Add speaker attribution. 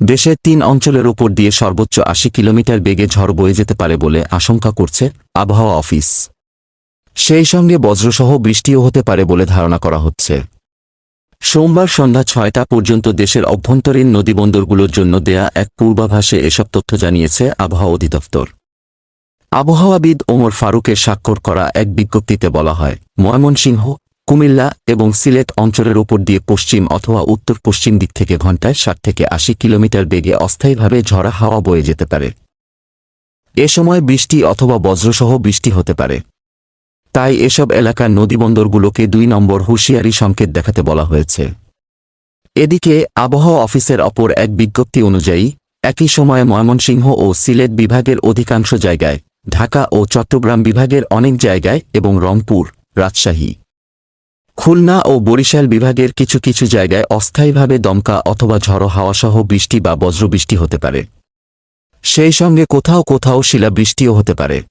Speaker 1: দেশের তিন অঞ্চলের ওপর দিয়ে সর্বোচ্চ আশি কিলোমিটার বেগে ঝড় বয়ে যেতে পারে বলে আশঙ্কা করছে আবহাওয়া অফিস। সেই সঙ্গে বজ্রসহ বৃষ্টিও হতে পারে বলে ধারণা করা হচ্ছে। সোমবার সন্ধ্যা ছয়টা পর্যন্ত দেশের অভ্যন্তরীণ নদীবন্দরগুলোর জন্য দেয়া এক পূর্বাভাসে এসব তথ্য জানিয়েছে আবহাওয়া অধিদপ্তর। আবহাওয়াবিদ ওমর ফারুকের স্বাক্ষর করা এক বিজ্ঞপ্তিতে বলা হয়, ময়মনসিংহ কুমিল্লা এবং সিলেট অঞ্চলের ওপর দিয়ে পশ্চিম অথবা উত্তর পশ্চিম দিক থেকে ঘণ্টায় ষাট থেকে আশি কিলোমিটার বেগে অস্থায়ীভাবে ঝরা হাওয়া বয়ে যেতে পারে। এ সময় বৃষ্টি অথবা বজ্রসহ বৃষ্টি হতে পারে। তাই এসব এলাকার নদীবন্দরগুলোকে দুই নম্বর হুঁশিয়ারি সংকেত দেখাতে বলা হয়েছে। এদিকে, আবহাওয়া অফিসের অপর এক বিজ্ঞপ্তি অনুযায়ী, একই সময়ে ময়মনসিংহ ও সিলেট বিভাগের অধিকাংশ জায়গায়, ঢাকা ও চট্টগ্রাম বিভাগের অনেক জায়গায় এবং রংপুর, রাজশাহী। খুলনা ও বরিশাল বিভাগের কিছু কিছু জায়গায় অস্থায়ীভাবে দমকা অথবা ঝড়ো হাওয়াসহ বৃষ্টি বা বজ্রবৃষ্টি হতে পারে। সেই সঙ্গে কোথাও কোথাও শিলাবৃষ্টিও হতে পারে।